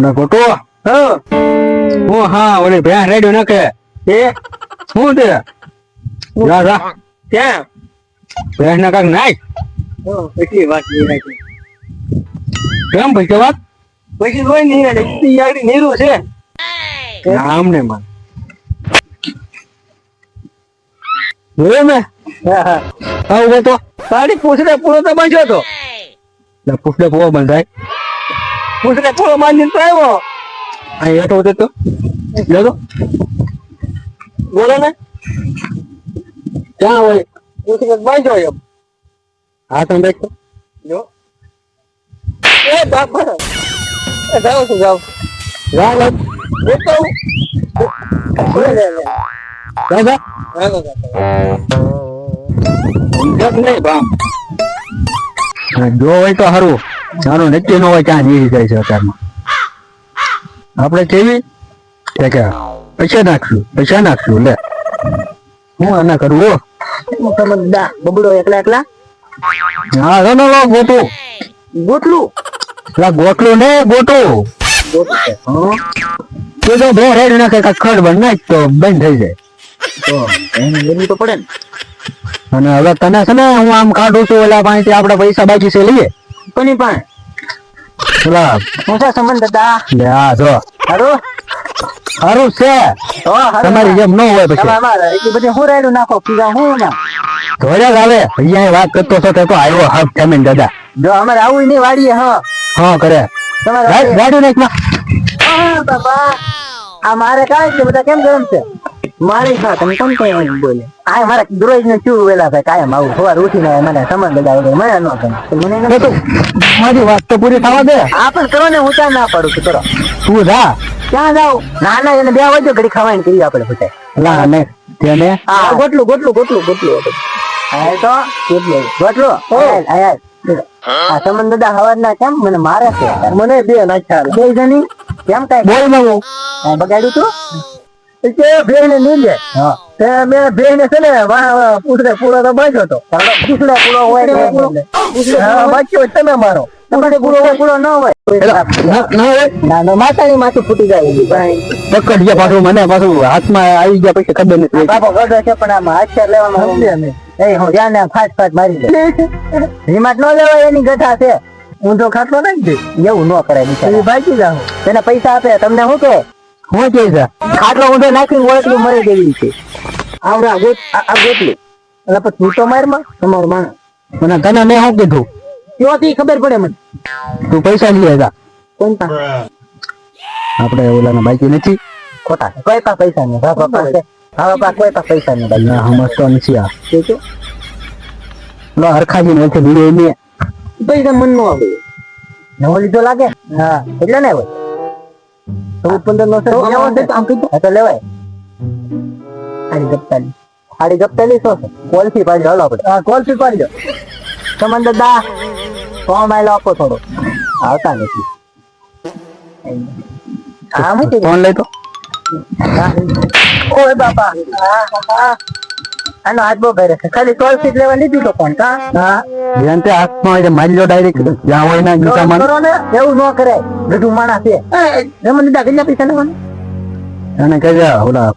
ના ગોટો હા. હા ઓલી ભેંસ રેડિયો નાખે. એ? શું તે જા જા. ક્યાં ભેંસ ના કાંક નાખ. એટલી વાત નહીં રાખી. કેમ પૈસા વાત? પછી હોય ને એને એટલી આગળ નીરું છે. નામ ને માં જોયો મેં હા હા. આવું ગોતો સાડી પૂછડે પૂરો તો બાંધ્યો હતો પૂછડે પોવો બંધાય. તો આવ્યો. અહીં હેઠો ઉતર તો. લે તો. બોલો ને. ક્યાં હોય? હા, તમે દેખ જો એ બાપા. એ જાઉં છું જાઉં જા લે. નહીં બામ જો હોય તો સારું સારું નક્કી ન હોય ત્યાં જીવી જાય છે અત્યારમાં. આપણે કેવી? કે કે પૈસા નાખશું પૈસા નાખશું લે. હું આના કરું હો. બબડો એકલા એકલા? હા લો લો ગોટું. ગોટલું? લા ગોટલું ને ગોટું. તું તો બે રેડ નાખે ખડ બન નાખ તો બંધ થઈ જાય. તો એને લેવી તો પડે ને. અને હવે તને છે ને હું આમ કાઢું છું ઓલા પાણીથી આપડા પૈસા બાકી છે લઈએ. કોની પણ? પેલા હું છે સંબંધ દાદા? લે આ જો. હારું? હારું છે. તમારી જેમ ન હોય પછી. બધી હું રાયડું નાખો પીઝા હું ના. ધોળે આવે. અહીંયા વાત કરતો છો તો આવ્યો હાફ જમીન દાદા. જો અમારે આવું નહીં વાડીએ હા. હા કરે. તમારે ગાડી નાખમાં આ મારે કાંઈ છે બધા કેમ ગરમ છે? મારે ખા તમે કેમ કઈ એમ બોલે? આ મારા દરોજ ને શું વેલા થાય કાયમ આવું સવાર ઉઠીને મને સમાન બધા વગર મને ન ગમે. મને તો મારી વાત તો પૂરી થવા દે. આ પણ કરો ને હું ત્યાં ના પાડું છું કરો તું જા. ક્યાં જાવ ના ના એને બે વાજો ઘડી ખાવાની કરી આપણે ફૂટે ના ને તેને? હા. ગોટલું ગોટલું ગોટલું ગોટલું હા તો? ગોટલું. ગોટલું? આય. આ સંબંધ દાદા હવાર કેમ? મને મારે છે. મને બે નાખ્યા. બે જણી? કેમ કઈ? બોલમાં બગાડ્યું તું? કે ભેણ ને લે તે મેં ભેણ છે ને વાહ વાહ પૂછડે પૂરો તો બાજ્યો તો. પૂછડે પૂરો હોય ને હા, બાજ્યો હોય. તમે મારો. પૂછડે પૂરો હોય. પૂરો ન હોય. ના ના માતાની માથું ફૂટી જાય પકડ ગયા પાછું મને પાછું હાથમાં આવી ગયા પછી ખબર નથી બાપો ગઢો છે પણ આમાં હાથિયાર લેવામાં સમજે અમે એ હું ધ્યાન ફાટ ફાટ મારી દે. રિમાટ ન લેવાય એની ગઠા છે. ઊંધો ખાટલો નાખી દે. એવું ન કરાય બિચારા. બાકી જાઉં તેને પૈસા આપે તમને શું કે? હું કે છે. આટલો ઊંધો નાખીને ઓળખલું મરી દેવી છે. આવડા ગોટ આ ગોટલું એટલે પછી તું તો મારમાં? તમારો માણસ. મને તને મેં શું કીધું? ત્યોથી ખબર પડે મને. તું પૈસા લઈ જા. કોણ આપણે ઓલાના બાકી નથી. ખોટા. કોઈ પા પૈસા નહીં. બાપા પાસે. હા પપ્પા કોઈ પા પૈસા નહીં. ભાઈ ના સમજતો નથી આ. છે? લો હરખાજી નથી બીડે ને પૈસા મન નો આવે. નવો લીધો લાગે? હા એટલે ને હોય ચૌદ પંદર નો છે? આમ કીધું. તો લેવાય. સાડી ગપ્તાલી સાડી ગપ્તાલી શું છે? પાડી હાલો આપણે. હા કોલસી પાડી દો. સમાન દાદા સો માઇલ આપો થોડો. આવતા નથી. હા હું ફોન લઈ તો. ઓય બાપા. હા બાપા. આનો હાથ બહુ ભરે છે. ખાલી ટોલ જ લેવા લીધી તો પણ કા હા. જેમ તે હાથમાં તે મારી લો ડાયરેક્ટ જ્યાં હોય ના ગીતા માં કરો ને એવું ન કરે બધું માણા છે. રમણ દીધા કેટલા પૈસા લેવાના. એને કહે ઓલા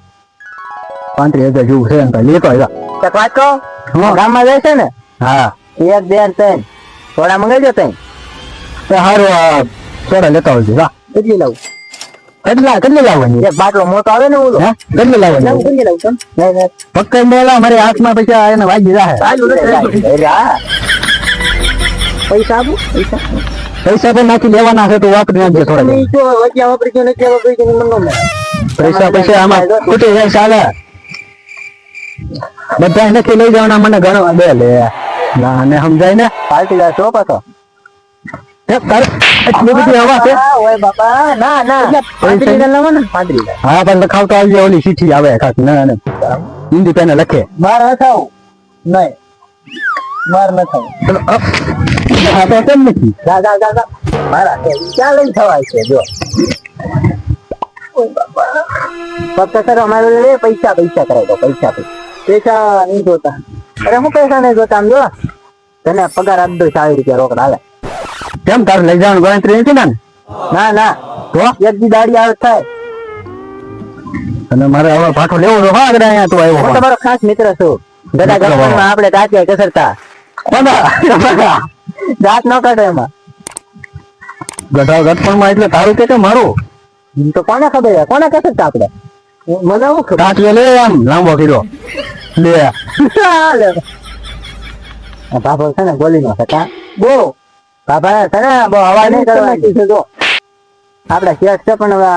પાંત્રીસ હજાર જેવું છે તો લેતો આવ્યા વાત કહો? હા. ગામમાં જાય છે ને? હા. એક બે ને ત્રણ થોડા મંગાવજો ત્રણ તો સારું સોડા લેતા આવજો જા. કેટલી લાવું. કેટલા કેટલી લાવવાની? બાટલો મોટો આવે ને ઓલો. કેટલી લાવવાની? કેટલી લાવું તમ મારી હાથમાં પૈસા એને વાગી જાય. પૈસા આપું પૈસા. પૈસા પણ નાખી લેવાના છે તો વાપરી નાખજો થોડા વાપરી ગયો નથી વાપરી ગયો પૈસા પૈસા આમાં ખૂટી જાય ચાલે. બધા નથી લઈ જવાના મને ગણવા બે લે. ના ને સમજાય ને? પાર્ટી જાય છો પાછો. એટલી બધી હવા છે? ઓય બાપા. ના ના. પાંત્રીસ હજાર લાવો ને. પાંત્રીસ હા પણ લખાવતો આવજે ઓલી ચીઠી આવે ખાસ ના ને. હિન્દી પેને લખે. માર ન થાવ નહીં. માર ન થાવું. હા તો કેમ નથી? મારા ક્યાં લઈ થવાય છે જો. ઓય બાપા. ફક્ત સર અમારે લે પૈસા પૈસા કરાવી દો પૈસા પૈસા. પૈસા નહીં જોતા. અરે હું પૈસા નહીં જોતા આમ જો. તને પગાર આપી દો ચાલીસ રૂપિયા રોકડા હાલે. કેમ તાર લઈ જવાનું ગણતરી નથી ને? ના ના. તો એક દી દાડી આવે થાય. અને મારે હવે પાછો લેવો તો હા આગળ અહીંયા તું આવ્યો હું તમારો ખાસ મિત્ર છું. બધા ગપ્પામાં આપણે તાત્યા કસરતા દાંત ન કાઢે એમાં. ગઢા ગઢપણમાં એટલે તારું કે મારું? તો કોને ખબર કોને કસરતા આપણે? મને હું કાંટીઓ લે આમ લાંબો કીધો લે બાપો છે ને બોલી નો હતા બાબા છે ને બહુ અવાજ નહીં કરવાની. છે જો આપણે શેઠ છે પણ હવે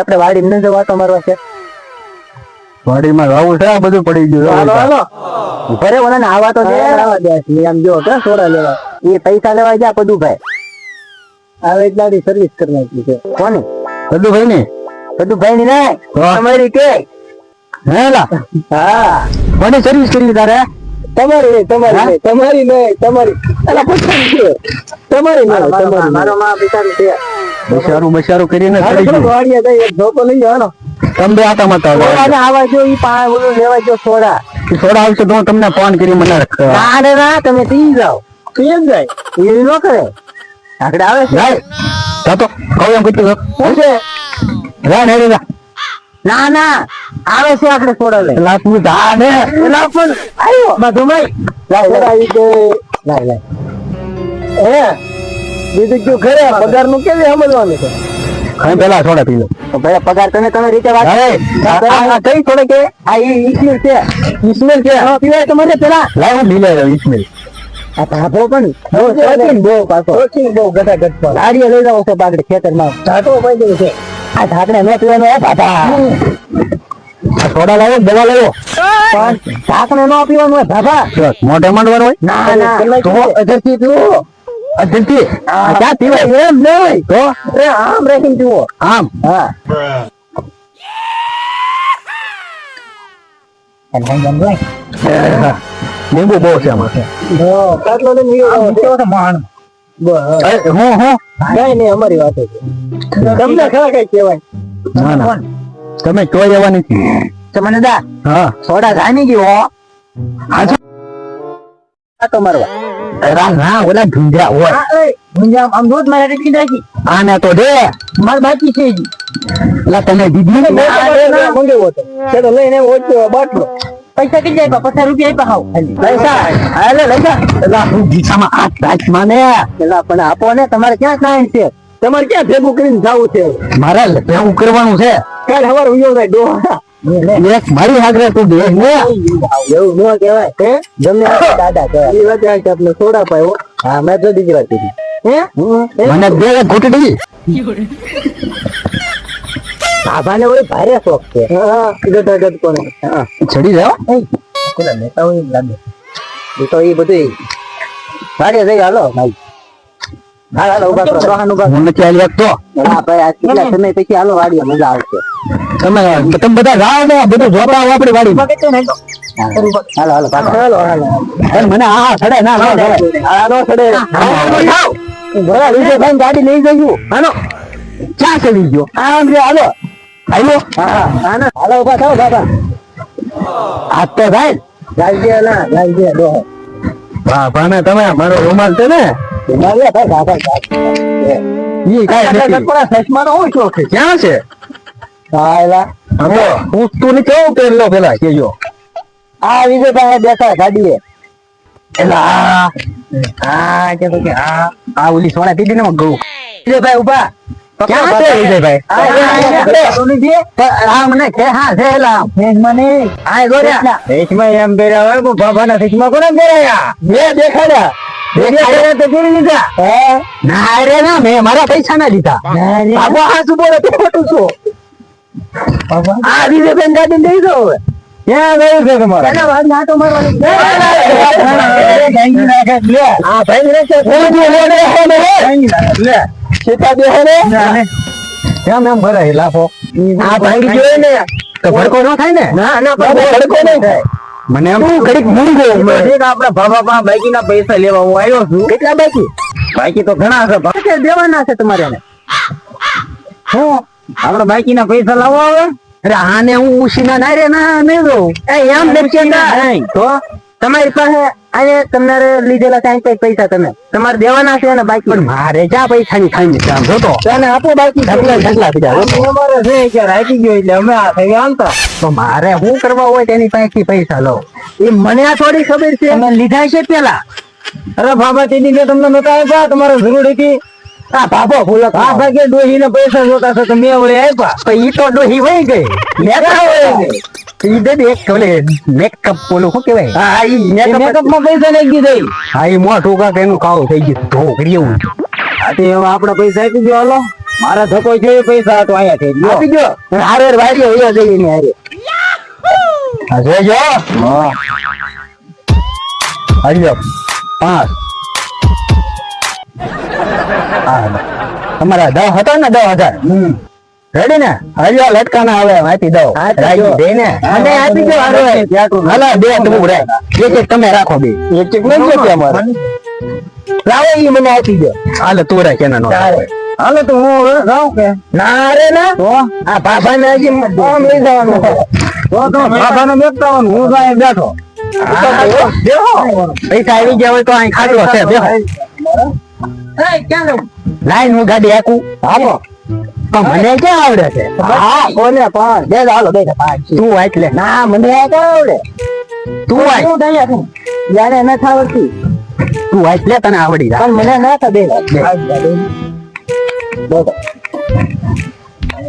આપણે વાડી નથી જવાતો મારવા છે. વાડીમાં વાવું છે આ બધું પડી ગયું હાલો હાલો. ઘરે ઓલા ને આવા તો દે દે ઈ આમ જો કે સોડા લેવા. એ પૈસા લેવા જા બધું ભાઈ આવે એટલાની સર્વિસ કરવાની છે. કોની? બધું ભાઈ ને? બધું ભાઈ ની તમારી કે? હેલા હા. કોની સર્વિસ કરી તારે? તમારી તમારી તમારી નહીં તમારી. અલા પોતાની છે. તમારી નહીં તમારી મારો માં બિચારું છે બસારું બસારું કરીને ચડી ગયું વાડીએ જઈએ, એક ધોકો લઈ જાઓ, તમે બે આટા મત આવા જો ઈ પા ઓલું લેવા જો સોડા. સોડા આવશે તો તમને ફોન કરી મને ના રે ના તમે પી જાઓ. પી જ જાય. એ ન કરે. આગળ આવે છે. જા તો કહું એમ કીધું શું છે? રા ને રા. ના ના આવે છે આપણે સોડા લે પેલા તું જા ને એલા પણ આવ્યો બધું ભાઈ લાય લાય લાય લાય. હે? બીજું કયું ઘરે પગારનું કેવી સમજવાનું છે? ખાઈ પેલા સોડા પી લો. તો પગાર તમે તમે રીતે વાત આ- આ- આ કઈ સોડા કે? આ ઈ છે. ઈસમેલ છે. હા, પીવાય તમારે પેલા લાવ હું આ ભાભો પણ. બહુ શોખીન બહુ પાછો શોખીન બહુ ગટા ગટ પર ગાડીએ લઈ જાવ છો પાગડી ખેતરમાં. દેવું છે. આ ઢાંકણે ન પીવાનું સોડા લાવો દવા લાવો. પણ ઢાંકણે ન પીવાનું હોય ભાભા મોઢે માંડવાનું હોય? ના ના. તો અધરથી પીવો અધરથી? ચા પીવાય? એમ નહીં. તો? આમ રાખીને પીવો આમ? હા. લીંબુ બહુ છે આમાં. કાટલો હું. હું કાંઈ નહીં, અમારી વાત છે. તમને ખરા કઈ કહેવાય? ના ના. તમે ચોઈ રહેવાની આ તો મારવા. રા ના ઓલા ઢુંઢ્યા હોય. મુંજામ આમ દૂધ મારે રેડી નાખી. આને તો દે. માર બાકી છે જ લા તને દીધી ને? મંગાવ્યો તો ચલો લઈને ઓછો બાટલો. પૈસા આપ્યા? પચાસ રૂપિયા હાવ. પૈસા? હાલે લઈ જા. લા હું ગીચામાં હાથ રાખ માને. પેલા પણ આપો ને તમારે ક્યાં ટાઈમ છે? તમારે ક્યાં ભેગું કરીને જવું છે? મારે ભેગું કરવાનું છે. કાલ હવાર ઉયો જાય ડોહા. એક મારી આગળ તું દે ને એવું ન કહેવાય હે? જમને દાદા કહેવાય. એ વાત કે આપણે સોડા પાયો. હા મેં તો વાત કીધી હે? મને બે ઘૂંટડી બાબાને ઓય ભારે શોખ છે. હા ગટા ગટ કોને હા. ચડી જાવ પેલા નેતા હોય લાગે. તો એ બધું. ભાગે જઈ હાલો ભાઈ? ગાડી લઈ જઈશું હાલો. ચડી ગયો હાલો. હા હા હાલો ઊભા થાઓ બાબા આ તો થાય ગાડી દે ના દે ભાને તમે મારો રૂમાલ છે ને? ક્યાં છે હા એલા હા તો હું તું ને કેવું પહેરલો પેલા કેજો. આ વિજયભાઈ બેઠા ગાડીએ. એટલે આ આ કે કે આ આ ઓલી સોડા પીધી ને હું ગયું. વિજયભાઈ ઊભા ક્યાં છે વિજયભાઈ? આ, આ, આ, સોનીજી? આ મને કે હા છે એલા ભેજમાં નહીં. આ ગોર્યા. ભેજમાં એમ પહેર્યા હોય બાબાના કોને પહેરાયા? મેં દેખાડ્યા. મારા પૈસા ના લીધા. શું બોલે ખોટું છો ગાડી હવે ક્યાં ગયું છે તમારે? સીતા કેમ એમ ભરાય લાફો આ ભાઈ ગયો ને તો ભડકો ન થાય ને ના, ના, ભડકો નહીં થાય મને એમ ઘડીક મૂંગો ઠીક, આપણા પા બાકી ના પૈસા લેવા હું આવ્યો છું. કેટલા બાકી બાકી તો ઘણા છે દેવાના છે તમારે હું હું બાકી ના પૈસા લાવો હવે અરે આને હું ઉશીના ના રે ના નહીં દઉં. એ એમ. તો? તમારી પાસે અને તમારે લીધેલા સાઈન કઈ પૈસા તમે. તમારે દેવાના છે બાકી. પણ મારે જા પૈસા ની ખાઈ આમ જોતો અને આપો બાકી. ઢગલા ઢગલા થઈ જાય. અમારે છે કે રાખી ગયો એટલે અમે આ થઈ આનતા તો. મારે શું કરવા હોય તેની પાસેથી પૈસા લો. એ મને આ થોડી ખબર છે. અમે લીધા છે પેલા. અરે બાબા તે દિવસે તમને નતા આપ્યા તમારે જરૂર હતી. આ બાબો ભૂલો આ ભાગે ડોહી ને પૈસા જોતા છે તો મેં વળી આપ્યા. તો ઈ તો ડોહી વહી ગઈ. મેકઅપ વહી ગઈ. ઈ દે દે એક ઓલે મેકઅપ બોલું શું કહેવાય? હા ઈ મેકઅપમાં પૈસા નાખી દીધી હા ઈ મોઢું કાંક એનું કાળું થઈ ગયું. ઢોકળી એવું તે હવે આપણે પૈસા આપી દો હાલો. મારા ધકો છે પૈસા તો અહીંયા થઈ ગયો આપી દો હારે વાડીઓ વયો જઈએ ને હારે. હા જોજો હા. પાંચ. હા તમારા દસ હતા ને દસ હજાર? રેડી ને? હરિયો લટકાના હવે આપી દો દે ને અને આપી દો. હાલો બે તું રે એક એક તમે રાખો બે. એક એક નહીં છે અમારે. લાવો ઈ મને આપી દો. હાલો તું રે કેના નો હાલો તો હું હવે જાઉં કે? ના રે ના. તો આ બાબા ને હજી આમ લઈ જવાનું. તો તો બાબાને ને આવવાનું, હું જાય અહીં બેઠો. પૈસા આવી ગયા હોય તો અહીં ખાટલો છે બેહો. લાઈન હું ગાડી હાકું. હાલો. મને કે આવડે છે? હા કોને પણ. બે હાલો પાંચ તું એટલે ના મને કે આવડે? તું વાંચ. તું દઈ છું. યાર એને ખાવડતી તું વાંચ લે તને આવડી જાય. પણ મને ના ખબર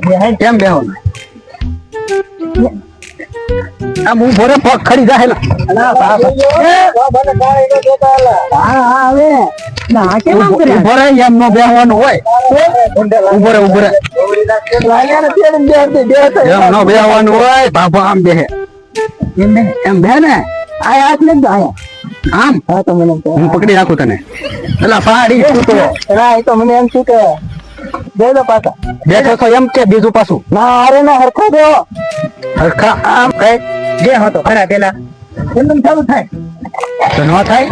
બે કેમ બેહો? આમ હું ભોરે પગ ખડી જાય એમ નો બેહવાનું હોય. ઊભો રહે એમ નો બેહવાનું હોય બાપા આમ બેહે. એમ બે એમ બે ને? આમ? હું પકડી રાખું તને. પેલા પાડી તું તો. મને એમ શું કે દે દો પાછા. બેઠો છો એમ કે બીજું પાછું? ના અરે ના હરખો દો હરખા આમ કહે જે હતો ખરા પેલા. એકદમ ચાલુ થાય. તો ન થાય?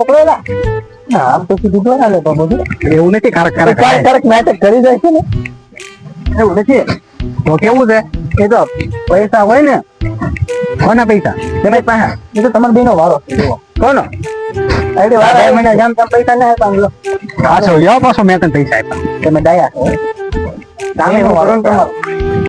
પકડેલા? એવું નથી કારક કારક ક્યારેક નાટક કરી જાય છે ને. એવું નથી. તો કેવું છે? એ તો પૈસા હોય ને કોના પૈસા? તમારી પાસે એ તો તમારા બેનો વારો. કોનો? આઈડી વાળા મને જેમ તેમ પૈસા ના આપ્યા લો. પાછો લ્યો પાછો મેં તને પૈસા આપ્યા. તમે દયા સામે વારો તમારો.